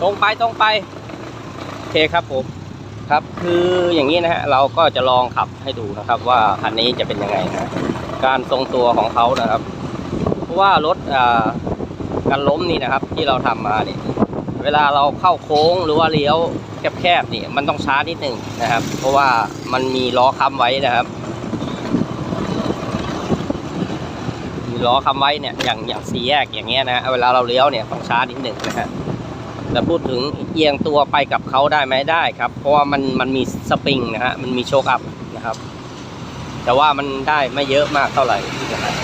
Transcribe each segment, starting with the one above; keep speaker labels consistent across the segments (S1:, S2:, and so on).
S1: ตรงไปตรงไปโอเคครับผมครับคืออย่างนี้นะฮะเราก็จะลองขับให้ดูนะครับ ว่าคันนี้จะเป็นยังไงนะการทรงตัวของเขานะครับ เพราะว่ารถอ่าการล้มนี่นะครับ ที่เราทำมาเนี่ยเวลาเราเข้าโค้งหรือว่าเลี้ยวแคบๆนี่มันต้องช้านิดหนึ่งนะครับ เพราะว่ามันมีล้อค้ำไว้นะครับมีล้อค้ำไว้เนี่ยอย่างอย่างสี่แยกอย่างเงี้ยนะเวลาเราเลี้ยวเนี่ยต้องช้านิดหนึ่งนะฮะ แต่พูดถึงเอียงตัวไปกับเขาได้ไหมได้ครับ เพราะว่ามันมันมีสปริงนะฮะมันมีโชคอัพนะครับ แต่ว่ามันได้ไม่เยอะมากเท่าไหร่นะครับ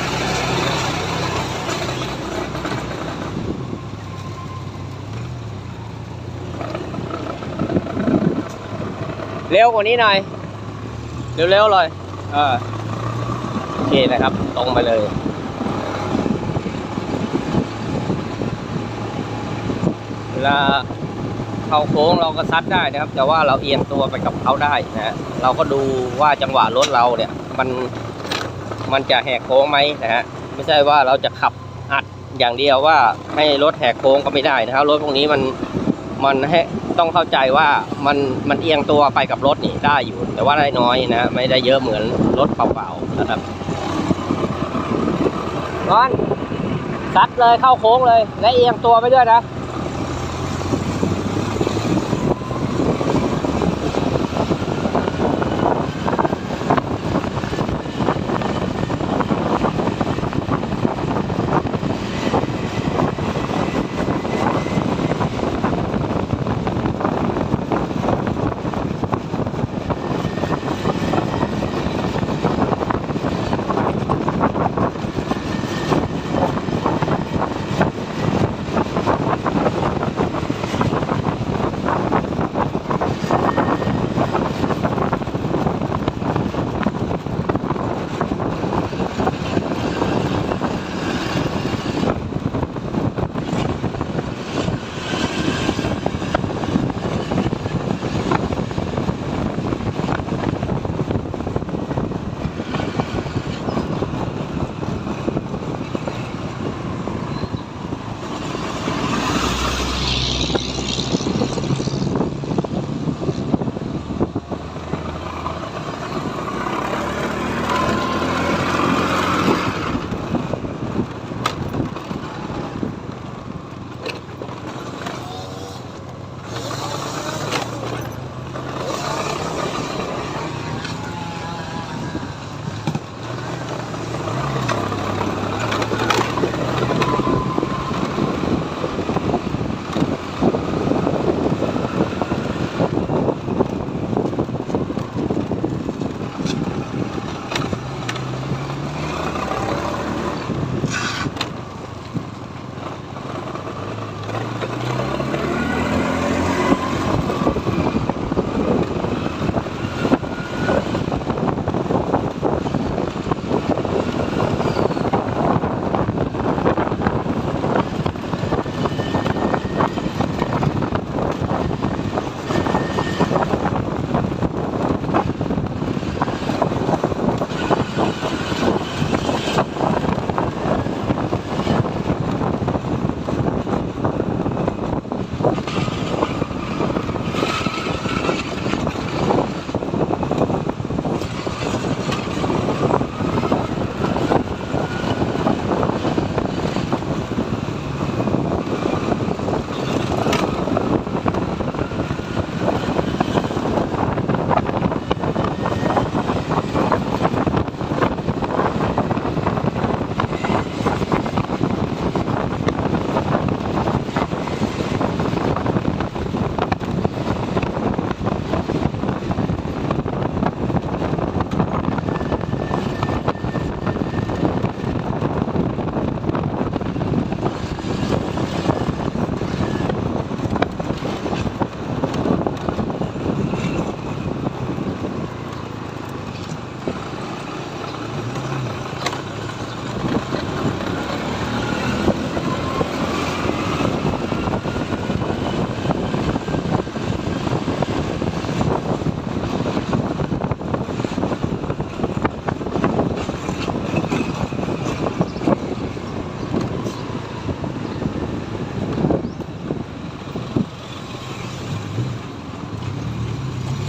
S1: เร็วกว่านี้หน่อย เร็วๆเลยเออโอเคนะครับ ตรงไปเลย เว ลาเข้าโค้งเราก็ซัดได้นะครับ แต่ว่าเราเอียงตัวไปกับเขาได้นะฮะเราก็ดูว่าจังหวะรถเราเนี่ย มันมันจะแหกโค้งไหมนะฮะไม่ใช่ว่าเราจะขับอัดอย่างเดียวว่าให้รถแหกโค้งก็ไม่ได้นะครับรถพวกนี้มันมันให้ต้องเข้าใจว่ามันมันเอียงตัวไปกับรถนี่ได้อยู่ แต่ว่าได้น้อยนะไม่ได้เยอะเหมือนรถเปล่าๆนะครับนอนซัดเลยเข้าโค้งเลยและเอียงตัวไปด้วยนะ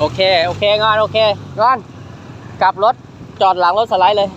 S1: โอเค โอเคงอนโอเคงอน กลับรถจอดหลังรถสไลด์เลย